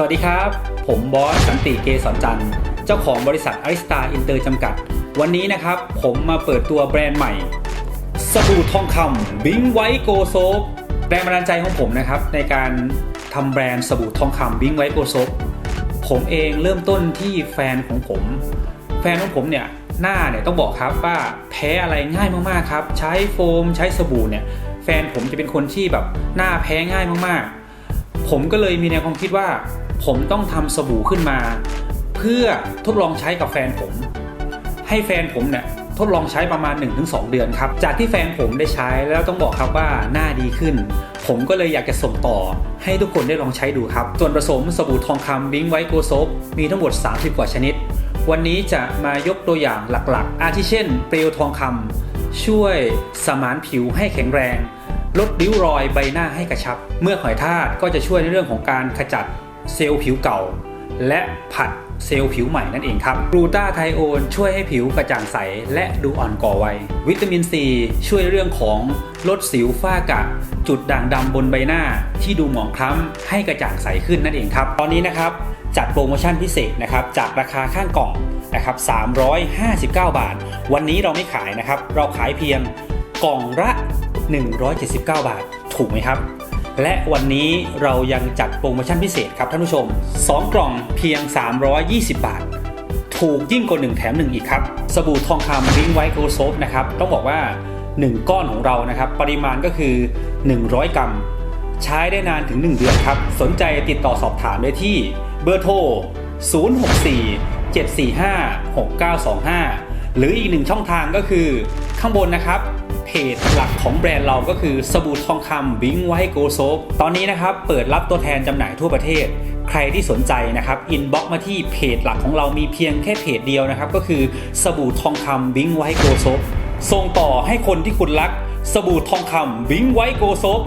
สวัสดีครับ ผมบอสสันติเกษรจันทร์เจ้าของบริษัทอ r ริสตาอินเตอร์จำกัด วันนี้นะครับ ผมมาเปิดตัวแบรนด์ใหม่ สบู่ทองคำบิงไวโกโซฟแรงบันดาลใจของผมนะครับ ในการทำแบรนด์สบู่ทองคำบิงไวโกโซฟผมเองเริ่มต้นที่แฟนของผม แฟนของผมเนี่ยหน้าเนี่ยต้องบอกครับว่าแพ้อะไรง่ายมากๆครับ ใช้โฟมใช้สบู่เนี่ยแฟนผมจะเป็นคนที่แบบหน้าแพ้ง่ายมากๆ ผมก็เลยมีแนวความคิดว่า ผมต้องทำสบู่ขึ้นมา เพื่อทดลองใช้กับแฟนผม ให้แฟนผมเนี่ยทดลองใช้ประมาณ 1-2 เดือนครับ จากที่แฟนผมได้ใช้แล้วต้องบอกครับว่าหน้าดีขึ้น ผมก็เลยอยากจะส่งต่อให้ทุกคนได้ลองใช้ดูครับ ส่วนผสมสบู่ทองคำบิงไวโกโซฟมีทั้งหมด 30 กว่าชนิด วันนี้จะมายกตัวอย่างหลักๆ อาทิเช่น เปลวทองคำช่วยสมานผิวให้แข็งแรง ลดริ้วรอยใบหน้าให้กระชับ เมื่อหอยทากก็จะช่วยในเรื่องของการขจัด เซลล์ผิวเก่า และผัดเซลล์ผิวใหม่นั่นเองครับกลูตาไทโอนช่วยให้ผิวกระจ่างใส และดูอ่อนก่อวัย วิตามินซีช่วยเรื่องของลดสิวฝ้ากระจุดด่างดำบนใบหน้า ที่ดูหมองคล้ำให้กระจ่างใสขึ้นนั่นเองครับ ตอนนี้นะครับจัดโปรโมชั่นพิเศษนะครับจากราคาข้างกล่องนะครับ359 บาท วันนี้เราไม่ขายนะครับ เราขายเพียงกล่องละ 179 บาท ถูกไหมครับ และวันนี้เรายังจัดโปรโมชั่นพิเศษครับท่านผู้ชม 2 กล่องเพียง 320 บาท ถูกยิ่งกว่า1แถม 1 อีกครับ สบู่ทองคำวิงไวท์โกลโซฟนะครับ ต้องบอกว่า 1 ก้อนของเรานะครับ ปริมาณก็คือ 100 กรัม ใช้ได้นานถึง 1 เดือนครับ สนใจติดต่อสอบถามได้ที่เบอร์โทร 064 745 6925 หรืออีกหนึ่งช่องทางก็คือ ข้างบนนะครับเพจหลักของแบรนด์เราก็คือสบู่ทองคำบิงไวโกโซฟตอนนี้นะครับเปิดรับตัวแทนจำหน่ายทั่วประเทศ ใครที่สนใจนะครับอินบ็อกมาที่เพจหลักของเรามีเพียงแค่เพจเดียวนะครับก็คือสบู่ทองคำบิงไวโกโซฟส่งต่อให้คนที่คุณรัก สบู่ทองคำบิงไวโกโซฟ